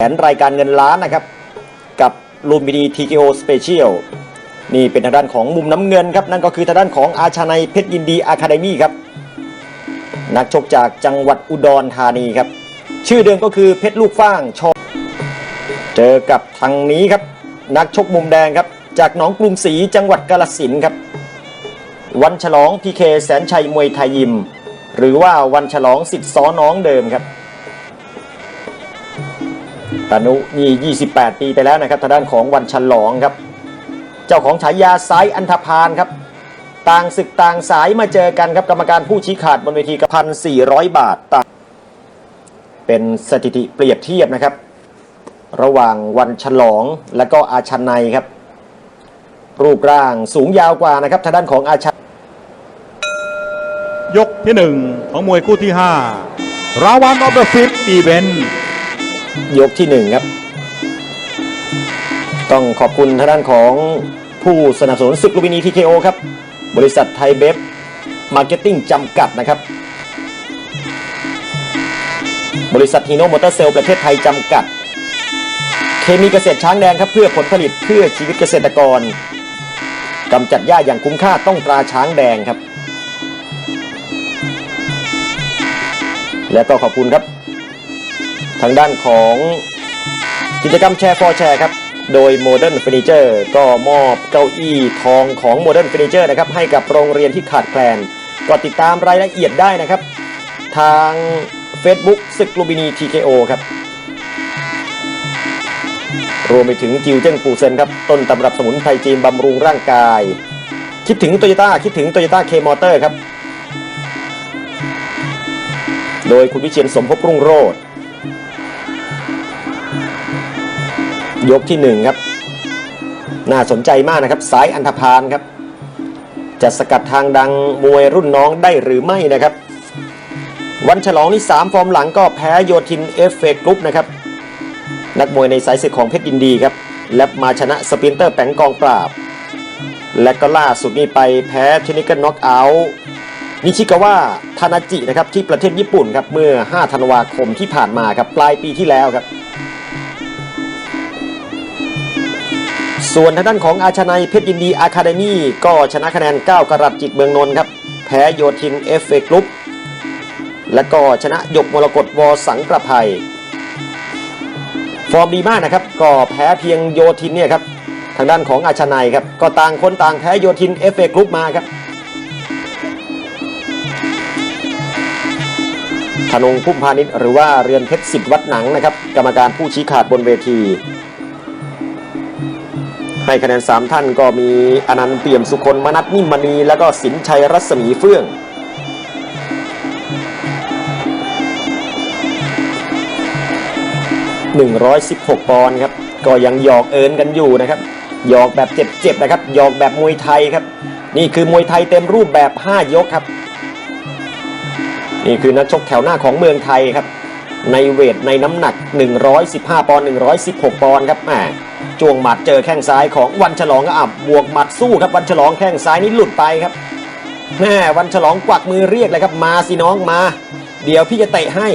แผนรายการเงินล้านนะครับ กับลูมบินีทีโอสเปเชียลนี่เป็นทางด้านของมุมน้ำเงินครับ นั่นก็คือทางด้านของอาชาในเพชรยินดีอะคาเดมี่ครับ นักชกจากจังหวัดอุดรธานีครับ ชื่อเดิมก็คือเพชรลูกฟ้างชอเจอกับทางนี้ครับ นักชกมุมแดงครับ จากหนองกรุงศรีจังหวัดกาฬสินครับ วันฉลองพีเคแสนชัยมวยไทยยิม หรือว่าวันฉลองสิทธิ์ซ้อน้องเดิมครับ ตานุนี่28 ปีไปแล้วนะครับทางด้านของวันฉลองครับ เจ้าของฉายาซ้ายอันธพาลครับ ต่างศึกต่างสายมาเจอกันครับกรรมการผู้ชี้ขาดบนเวทีกับพันสี่ร้อยบาทต่างเป็นสถิติเปรียบเทียบนะครับ ระหว่างวันฉลองและก็อาชันในยครับ รูปร่างสูงยาวกว่านะครับทางด้านของอาชันยกที่หนึ่งของมวยคู่ที่ห้าราวันออฟเดอะฟิฟอีเวนต์ ยกที่หนึ่งครับ ต้องขอบคุณทางด้านของผู้สนับสนุนศึกลูบินีทีเคโอครับ บริษัทไทยเบฟมาร์เก็ตติ้งจำกัดนะครับ บริษัทฮีโนมอเตอร์เซลประเทศไทยจำกัด เคมีเกษตรช้างแดงครับ เพื่อผลผลิตเพื่อชีวิตเกษตรกรกำจัดหญ้าอย่างคุ้มค่าต้องตราช้างแดงครับ และก็ขอบคุณครับ ทางด้านของกิจกรรมแชร์ฟอร์แชร์ครับ โดย Modern Furniture ก็มอบเก้าอี้ทองของ Modern Furniture นะครับให้กับโรงเรียนที่ขาดแคลน ก็ติดตามรายละเอียดได้นะครับ ทาง Facebook ศึกลูบินี TKO ครับ รวมไปถึงจิวเจิ้งปูเซนครับ ต้นตำรับสมุนไพรจีนบำรุงร่างกาย คิดถึงโตโยต้าคิดถึงโตโยต้าเคมอเตอร์ครับ โดยคุณวิเชียนสมภพรุ่งโรจน์ ยกที่หนึ่งครับน่าสนใจมากนะครับสายอันธพาลครับ จะสกัดทางดังมวยรุ่นน้องได้หรือไม่นะครับ วันฉลองนี่3ฟอร์มหลังก็แพ้โยทินเอฟเฟกรุ๊ปนะครับ นักมวยในสายศึกของเพชรยินดีครับ และมาชนะสปินเตอร์แปงกองปราบ และก็ล่าสุดนี่ไปแพ้เทนิคน็อกเอาท์นิชิกาวะทานาจินะครับที่ประเทศญี่ปุ่นครับเมื่อ 5 ธันวาคมที่ผ่านมาครับปลายปีที่แล้วครับ ส่วนทางด้านของอาชนัยเพชรยินดีอะคาเดมี่ก็ชนะคะแนน 9 กรัตจิตเมืองนนท์ครับ แพ้โยทินเอฟเอกรุ๊ปและก็ชนะหยกมรกตวอสังประภัย ฟอร์มดีมากนะครับ ก็แพ้เพียงโยทินเนี่ยครับ ทางด้านของอาชนัยครับ ก็ต่างคนต่างแพ้โยทินเอฟเอกรุ๊ปมาครับธนงพุ่มพาณิชย์หรือว่าเรือนเพชรสิทธิ์วัดหนังนะครับ กรรมการผู้ชี้ขาดบนเวที ให้คะแนน 3 ท่านก็มีอนันต์เปี่ยมสุคนมนัทนิมมณี แล้วก็สินชัยรัศมีเฟื่อง 116 ปอนด์ครับ ก็ยังหยอกเอินกันอยู่นะครับ หยอกแบบเจ็บๆนะครับ หยอกแบบมวยไทยครับ นี่คือมวยไทยเต็มรูปแบบ 5 ยกครับ นี่คือนักชกแถวหน้าของเมืองไทยครับ ในเวทในน้ำหนัก 115 ปอนด์116 ปอนด์ครับแหม จวงหมัดเจอแข้งซ้ายของวันฉลองอับบวกหมัดสู้ครับวันฉลองแข้งซ้ายนี้หลุดไปครับแม่วันฉลองกวักมือเรียกเลยครับมาสิน้องมา เดี๋ยวพี่จะเตะให้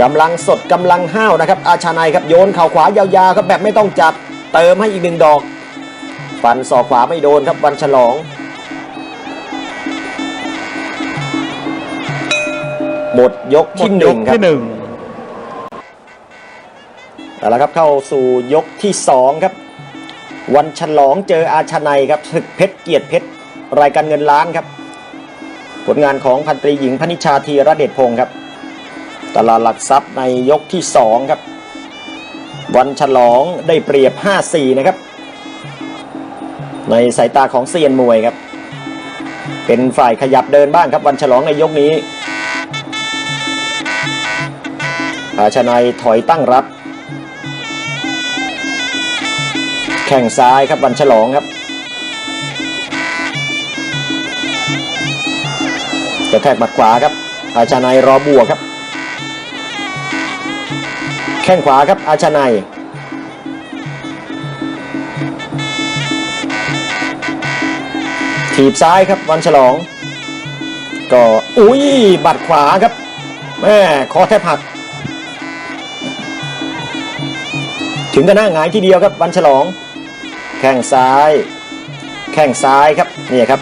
กำลังสดกำลังห้าวนะครับ อาชาไนยครับโยนเข่าขวายาวๆครับแบบไม่ต้องจับเติมให้อีกหนึ่งดอก ฟันศอกขวาไม่โดนครับวันฉลอง หมดยกที่หนึ่งครับ เอาละครับเข้าสู่ยกที่สองครับ วันฉลองเจออาชนัยครับศึกเพชรเกียรติเพชรรายการเงินล้านครับ ผลงานของพันตรีหญิงพนิชาธีระเดชพงศ์ครับ ตลาดหลักทรัพย์ในยกที่สองครับ วันฉลองได้เปรียบ 5-4 นะครับ ในสายตาของเซียนมวยครับ เป็นฝ่ายขยับเดินบ้างครับ วันฉลองในยกนี้ อาชนัยถอยตั้งรับ แข่งซ้ายครับวันฉลองครับจะแทกหมัดขวาครับ อาชานายรอบัวครับ แข้งขวาครับอาชานายถีบซ้ายครับวันฉลอง ก็อุ้ยบัดขวาครับแม่คอแทบหัก ถึงกับหน้าหงายทีเดียวครับวันฉลอง แข้งซ้าย แข้งซ้ายครับนี่ครับ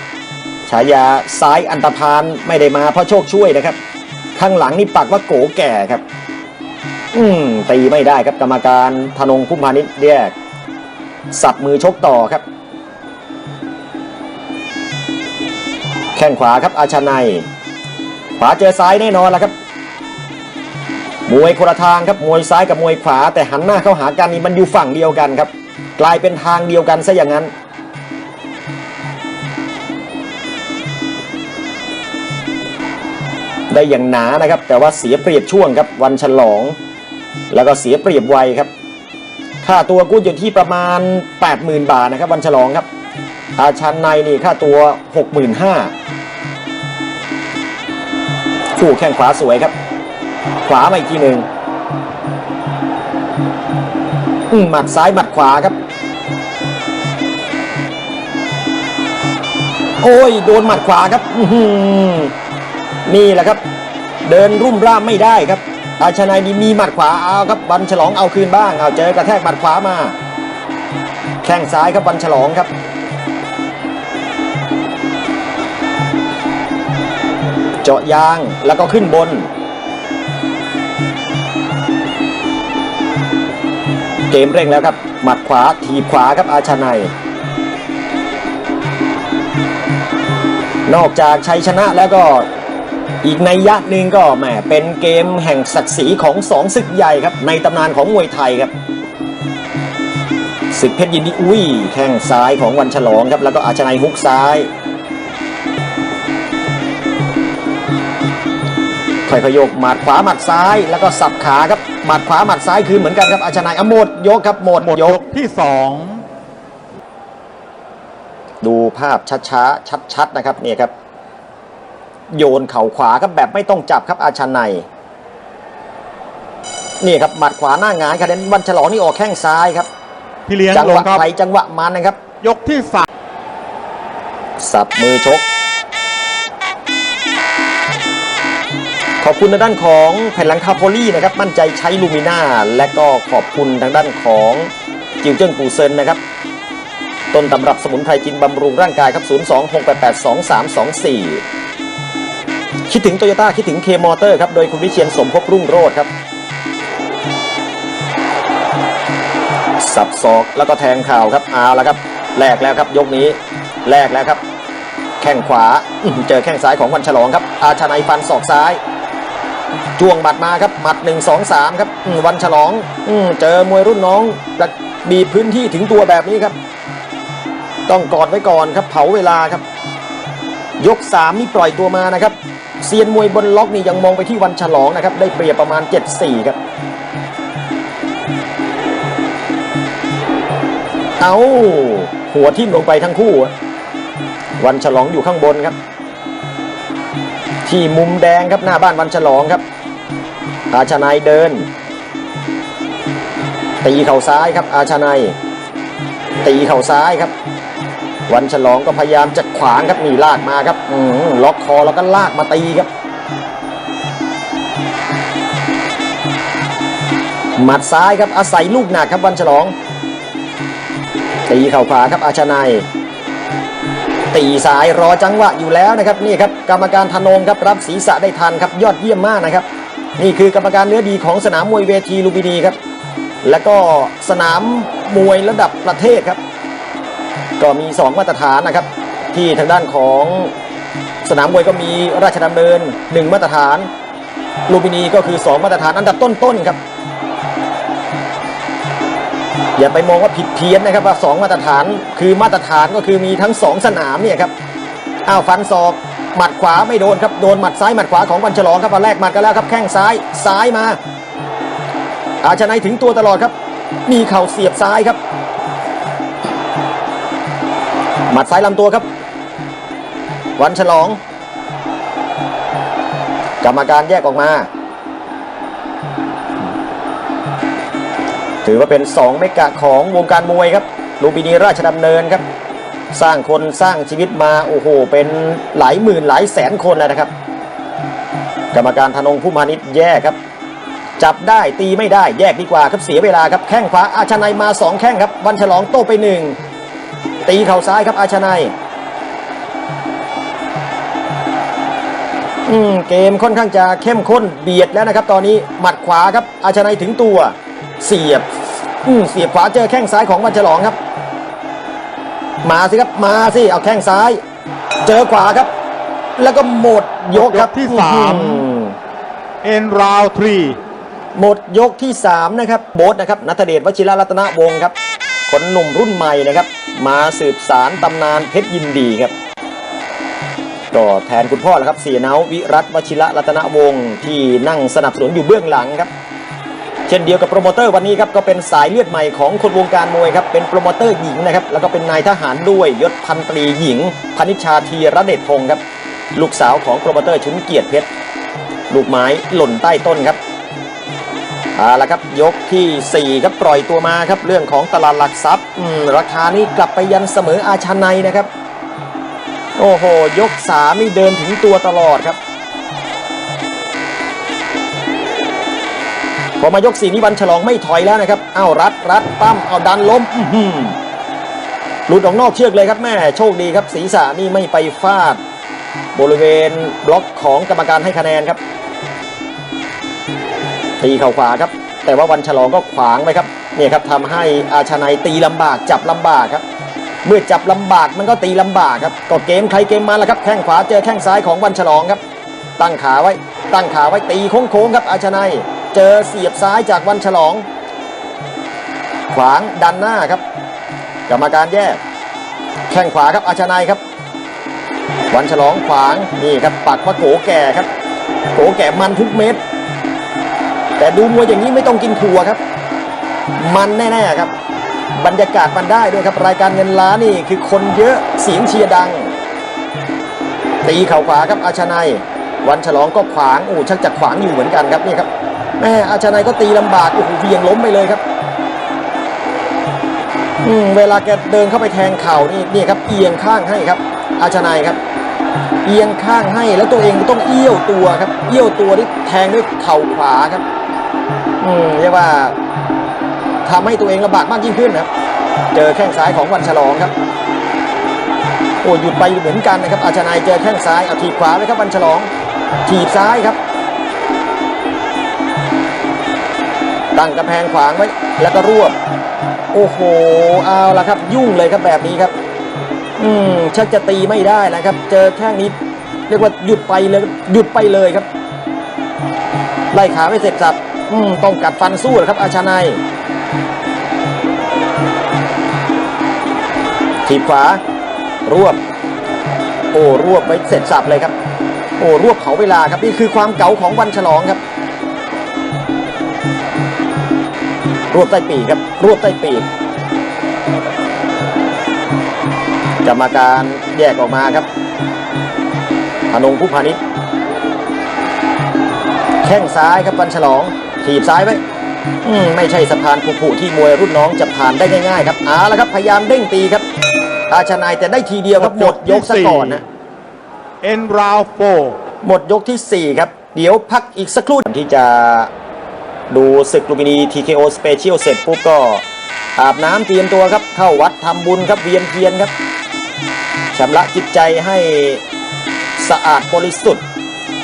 ฉายาซ้ายอันตรพานไม่ได้มาเพราะโชคช่วยนะครับ ข้างหลังนี่ปักว่าโกแก่ครับ อืมตีไม่ได้ครับกรรมการธนงพุ่มพาณิชแยกสับมือชกต่อครับ แข้งขวาครับอาชาไนยขวาเจอซ้ายแน่นอนแล้วครับมวยคนละทางครับมวยซ้ายกับมวยขวาแต่หันหน้าเข้าหากันนี่มันอยู่ฝั่งเดียวกันครับ กลายเป็นทางเดียวกันซะอย่างนั้น ได้อย่างหนานะครับ แต่ว่าเสียเปรียบช่วงครับวันฉลอง แล้วก็เสียเปรียบวัยครับ ค่าตัวกู้อยู่ที่ประมาณ 80,000 บาทนะครับ วันฉลองครับ อาชันในนี่ค่าตัว 65,000คู่แข้งขวาสวยครับ ขวามาอีกทีหนึ่งหมัดซ้ายหมัดขวาครับ โอ้ยโดนหมัดขวาครับนี่แหละครับ เดินรุ่มร่ามไม่ได้ครับอาชนายนี่มีหมัดขวาเอาครับวันฉลองเอาคืนบ้างเอาเจอกระแทกหมัดขวามา แข้งซ้ายครับวันฉลองครับ เจาะยางแล้วก็ขึ้นบน เกมเร่งแล้วครับ หมัดขวาทีบขวาครับอาชานาย นอกจากชัยชนะแล้วก็อีกในยะหนึ่งก็แหมเป็นเกมแห่งศักดิ์ศรีของสองศึกใหญ่ครับ ในตำนานของมวยไทยครับศึกเพชรยินดีอุ้ยแข้งซ้ายของวันฉลองครับ แล้วก็อาชนายฮุกซ้ายค่อยๆโยกหมัดขวาหมัดซ้ายแล้วก็สับขาครับหมัดขวาหมัดซ้ายคืนเหมือนกันครับอาชนายอโมดยกครับหมดหมดยยกกที่สอง ดูภาพช้าๆชัดๆนะครับเนี่ยครับ โยนเข่าขวาครับแบบไม่ต้องจับครับอาชันในยนี่ครับหมัดขวาหน้าหงายคะแนนวันฉลองนี่ออกแข้งซ้ายครับพี่เลี้ยงจังลหงวะครับไทยจังหวะมันนะครับ ยกที่สามสับมือชก ขอบคุณทางด้านของแผ่นหลังคาโพลีนะครับ มั่นใจใช้ลูมิน่าและก็ขอบคุณทางด้านของจิวเจิ้งปูเซินนะครับ ต้นตำรับสมุนไพรจีนบำรุงร่างกายครับ 026882324 คิดถึงโตโยต้าคิดถึงเคมอเตอร์ครับ โดยคุณวิเชียนสมภพรุ่งโรจน์ครับ สับศอกแล้วก็แทงข่าวครับเอาแล้วครับแลกแล้วครับยกนี้แลกแล้วครับ แข้งขวาเจอแข้งซ้ายของวันฉลองครับ อาชนัยฟันศอกซ้ายจ้วงหมัดมาครับหมัด 1 2 3 ครับวันฉลองอเจอมวยรุ่นน้องบีบพื้นที่ถึงตัวแบบนี้ครับ ต้องกอดไว้ก่อนครับเผาเวลาครับ ยก3นี่ปล่อยตัวมานะครับเซียนมวยบนล็อกนี่ยังมองไปที่วันฉลองนะครับ ได้เปรียบประมาณ 7-4 ครับ เอาหัวทิ่มลงไปทั้งคู่ วันฉลองอยู่ข้างบนครับ ที่มุมแดงครับหน้าบ้านวันฉลองครับอาชนายเดิน ตีเข่าซ้ายครับ อาชนายตีเข่าซ้ายครับ วันฉลองก็พยายามจะขวางครับนี่ลากมาครับอืล็อกคอแล้วก็ลากมาตีครับหมัดซ้ายครับอาศัยลูกหนักครับวันฉลอง ตีเข่าขวาครับอาชนายตีสายรอจังหวะอยู่แล้วนะครับนี่ครับกรรมการธนงครับรับศีรษะได้ทันครับยอดเยี่ยมมากนะครับ นี่คือกรรมการเนื้อดีของสนามมวยเวทีลุมพินีครับ แล้วก็สนามมวยระดับประเทศครับ ก็มี 2 มาตรฐานนะครับ ที่ทางด้านของสนามมวยก็มีราชดำเนิน 1 มาตรฐานลุมพินีก็คือ 2 มาตรฐานอันดับต้นๆครับ อย่าไปมองว่าผิดเพี้ยนนะครับว่าสองมาตรฐานคือมาตรฐานก็คือมีทั้งสองสนามเนี่ยครับอ้าวฟันศอกหมัดขวาไม่โดนครับโดนหมัดซ้ายหมัดขวาของวันฉลองครับมาแลกหมัดกันแล้วครับแข้งซ้ายซ้ายมาอาชนัยถึงตัวตลอดครับ มีเข่าเสียบซ้ายครับ หมัดซ้ายลำตัวครับ วันฉลอง กรรมการแยกออกมา ถือว่าเป็น 2 เมกะของวงการมวยครับลูมพินีราชดำเนินครับ สร้างคนสร้างชีวิตมาโอ้โห เป็นหลายหมื่นหลายแสนคนแล้วนะครับ กรรมการธนงผู้มานิตแย่ครับจับได้ตีไม่ได้แยกดีกว่าครับเสียเวลาครับแข้งขวาอาชนัยมาสองแข้งครับ วันฉลองโต้ไปหนึ่ง ตีเข่าซ้ายครับอาชนัยอืมเกมค่อนข้างจะเข้มข้นเบียดแล้วนะครับ ตอนนี้หมัดขวาครับ อาชนัยถึงตัวเสียบอืมเสียบขวาเจอแข้งซ้ายของวันฉลองครับ มาสิครับมาสิเอาแข้งซ้าย เจอขวาครับ แล้วก็หมดยกครับยกที่สามอืม in round three หมดยกที่ 3 นะครับ โบ๊ทนะครับนัทเดชวชิระรัตนวงศ์ครับ คนหนุ่มรุ่นใหม่นะครับ มาสืบสารตำนานเพชรยินดีครับก็แทนคุณพ่อแล้วครับเสียเนาวิรัตวชิระรัตนวงศ์ที่นั่งสนับสนุนอยู่เบื้องหลังครับ เช่นเดียวกับโปรโมเตอร์วันนี้ครับก็เป็นสายเลือดใหม่ของคนวงการมวยครับเป็นโปรโมเตอร์หญิงนะครับแล้วก็เป็นนายทหารด้วยยศพันตรีหญิงพนิชชาธีระเดชพงศ์ครับลูกสาวของโปรโมเตอร์ชุนเกียรติเพชรลูกไม้หล่นใต้ต้นครับ เอาละครับยกทีสี่ 4 ครับปล่อยตัวมาครับเรื่องของตลาดหลักทรัพย์ราคานี้กลับไปยันเสมออาชาไนยนะครับ โอ้โห ยกสามนี่เดินถึงตัวตลอดครับ พอมายกสี่นี่วันฉลองไม่ถอยแล้วนะครับ เอ้ารัดรัดปั้มเอาดันล้มอื้อหือหลุดออกนอกเชือกเลยครับแม่โชคดีครับศีรษะนี่ไม่ไปฟาด บริเวณบล็อกของกรรมการให้คะแนนครับ ตีเข่าขวาครับ แต่ว่าวันฉลองก็ขวางไปครับเนี่ยครับทำให้อาชนัยตีลำบากจับลำบากครับเมื่อจับลำบากมันก็ตีลำบากครับก็เกมใครเกมมันแล้วครับแข้งขวาเจอแข้งซ้ายของวันฉลองครับ ตั้งขาไว้ ตั้งขาไว้ตีโค้งๆครับอาชนัยเจอเสียบซ้ายจากวันฉลอง ขวางดันหน้าครับ กรรมการแยก แข้งขวาครับอาชนัยครับ วันฉลองขวางนี่ครับปักว่าโกแก่ครับ โกแก่มันทุกเม็ด แต่ดูมวยอย่างนี้ไม่ต้องกินถั่วครับ มันแน่ๆครับ บรรยากาศมันได้ด้วยครับรายการเงินล้านนี่คือคนเยอะเสียงเชียร์ดัง ตีเข่าขวาครับอาชนัยวันฉลองก็ขวางโอ้ชักจะขวางอยู่เหมือนกันครับนี่ครับแม่อาชนัยก็ตีลำบากโอ้โหเวียงล้มไปเลยครับอืมเวลาแกเดินเข้าไปแทงเข่านี่นี่ครับเอียงข้างให้ครับ อาชนัยครับ เอียงข้างให้แล้วตัวเองก็ต้องเอี้ยวตัวครับ เอี้ยวตัวที่แทงด้วยเข่าขวาครับ อืมเรียกว่าทำให้ตัวเองลำบากมากยิ่งขึ้นนะครับ เจอแข้งซ้ายของวันฉลองครับ โอ้หยุดไปเหมือนกันนะครับอาชนายเจอแข้งซ้ายเอาทีบขวาเลยครับวันฉลอง ถีบซ้ายครับ ตั้งกระแพงขวางไว้แล้วก็รวบ โอ้โห เอาละครับ ยุ่งเลยครับแบบนี้ครับ อืมชักจะตีไม่ได้แล้วครับ เจอแข้งนี้ เรียกว่าหยุดไปเลยหยุดไปเลยครับไล่ขาไม่เสร็จสับ อืมต้องกัดฟันสู้เลยครับอาชานายถีบขวารวบ โอ้รวบไปเสร็จสับเลยครับ โอ้รวบเผาเวลาครับนี่คือความเก๋าของวันฉลองครับ รวบใต้ปีกครับ รวบใต้ปีกรรมการแยกออกมาครับพนงผู้พาณิชย์แข้งซ้ายครับวันฉลอง ถีบซ้ายไว้อืมไม่ใช่สะพานผูผูที่มวยรุ่นน้องจะผ่านได้ง่ายๆครับเอาละครับพยายามเด้งตีครับอาชนายแต่ได้ทีเดียวครับหมดยกซะก่อนนะ in round four หมดยกทีสี่ 4 ครับ เดี๋ยวพักอีกสักครู่ที่จะดูศึกลูมินี TKO Special เสร็จปุ๊บก็อาบน้ำเตรียมตัวครับ เข้าวัดทำบุญครับเวียนเทียนครับชำระจิตใจให้สะอาดบริสุทธิ์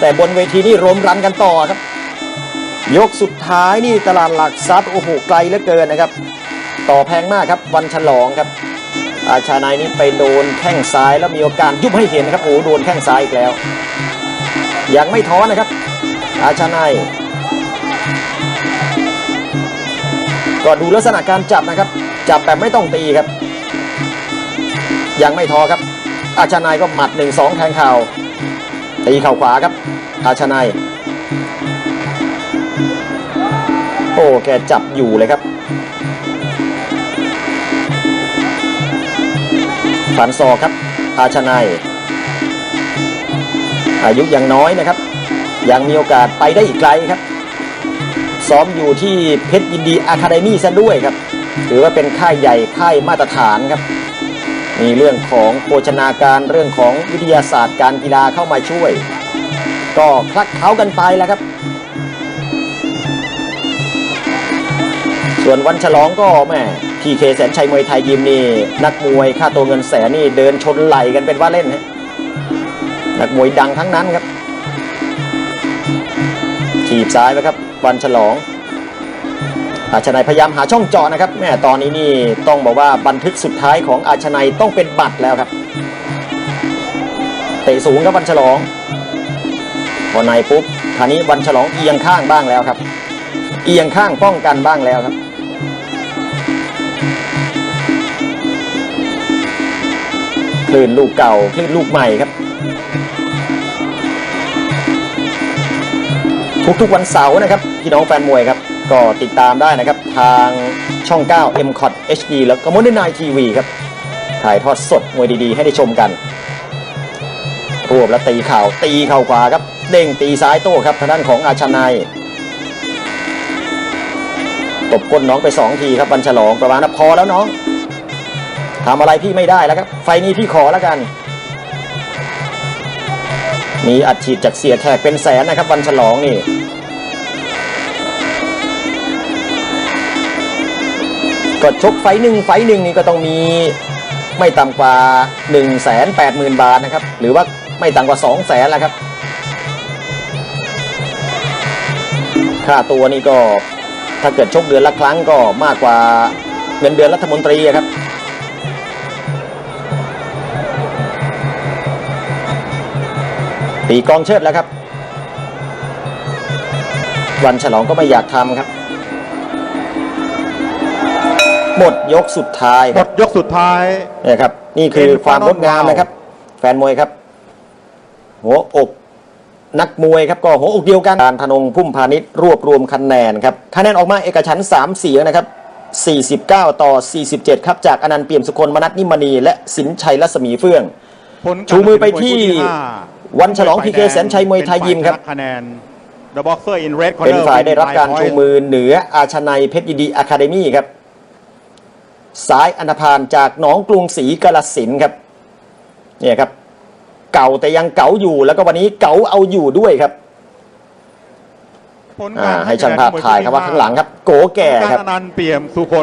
แต่บนเวทีนี่รมรันกันต่อครับ ยกสุดท้ายนี่ตลาดหลักทรัพย์โอ้โหไกลเหลือเกินนะครับ ต่อแพงมากครับวันฉลองครับ อาชานายนี่ไปโดนแข้งซ้ายแล้วมีโอกาสยุบให้เห็นนะครับโอ้โดนแข้งซ้ายอีกแล้ว ยังไม่ท้อนะครับ อาชานายก็ดูลักษณะการจับนะครับ จับแบบไม่ต้องตีครับ ยังไม่ท้อครับ อาชานายก็หมัดหนึ่งสองแทงเข่าตีเข่าขวาครับ อาชานาย อ้แกจับอยู่เลยครับฝันศอครับ อาชนายอายุยังน้อยนะครับ ยังมีโอกาสไปได้อีกไกลครับ ซ้อมอยู่ที่เพชรยินดีอะคาเดมี่ซะด้วยครับถือว่าเป็นค่ายใหญ่ค่ายมาตรฐานครับ มีเรื่องของโภชนาการเรื่องของวิทยาศาสตร์การกีฬาเข้ามาช่วย ก็คลักเคล้ากันไปแล้วครับ ส่วนวันฉลองก็แม่พีเคแสนชัยมวยไทยยิมนี่นักมวยค่าตัวเงินแสนนี่เดินชนไหลกันเป็นว่าเล่นฮะนักมวยดังทั้งนั้นครับถีบซ้ายไปครับ วันฉลองอาชนัยพยายามหาช่องเจาะนะครับแม่ตอนนี้นี่ต้องบอกว่าบันทึกสุดท้ายของอาชนัยต้องเป็นบัตรแล้วครับเตะสูงครับวันฉลองพอในปุ๊บคราวนี้วันฉลองเอียงข้างบ้างแล้วครับ เอียงข้างป้องกันบ้างแล้วครับ คลื่นลูกเก่าคลื่นลูกใหม่ครับ ทุกๆวันเสาร์นะครับพี่น้องแฟนมวยครับ ก็ติดตามได้นะครับ ทางช่อง 9 m c o t HD แล้วก็ Modern Night TV ครับ ถ่ายทอดสดมวยดีๆ ให้ได้ชมกัน รวบแล้วตีเข่าตีเข่าขวาครับ เด้งตีซ้ายโต้ครับทางด้านของอาชนายตบก้นน้องไปสองทีครับวันฉลองประมาณนั้นพอแล้วน้อง ทำอะไรพี่ไม่ได้แล้วครับ ไฟนี้พี่ขอแล้วกัน มีอัดฉีดจากเสียแขกเป็นแสนนะครับ วันฉลองนี่ก็ชกไฟหนึ่งไฟหนึ่งนี่ก็ต้องมีไม่ต่ำกว่า1นึ่งแสนแปดหมื่นบาทนะครับ หรือว่าไม่ต่ำกว่า2องแสนแล้วครับ ค่าตัวนี่ก็ถ้าเกิดชกเดือนละครั้งก็มากกว่าเงินเดือนรัฐมนตรีครับ ตีกลองเชิดแล้วครับ วันฉลองก็ไม่อยากทำครับหมดยกสุดท้ายหคมรับดยกสุดท้ายเนี่ยครับ นี่คือเป็นความงดงาม final round นะครับ แฟนมวยครับ หัวอกนักมวยครับก็หัวอกเดียวกันการธนงพุ่มพาณิชย์รวบรวมคะแนนครับคะแนนออกมาเอกฉันท์3เสียงนะครับ49 ต่อ 47 ครับ จากอนันต์เปี่ยมสุคนมนัทนิมณี และสินชัยรัศมีเฟื่องผลการชูมือไปที่ตัดสินม วยคู่ห้าวันฉลอง PK แสนชัยมวยไทยยิมครับเป็นฝ่าชนะคะแนน The Boxer in Red เป็น Corner ฝ่ายได้รับการ win by ชู point มือเหนืออาชนัยเพชรยินดีอะคาเดมี่ครับสายอันธพาลจากหนองกรุงศรีกาลสินธุ์ครับเนี่ยครับ เก่าแต่ยังเก๋าอยู่แล้วก็วันนี้เก๋าเอาอยู่ด้วยครับผลอ่าการให้ช่างภาพถ่ายครับว่าข้างหลังครับ โกแก่การครับอนันต์เปี่ยมสุคน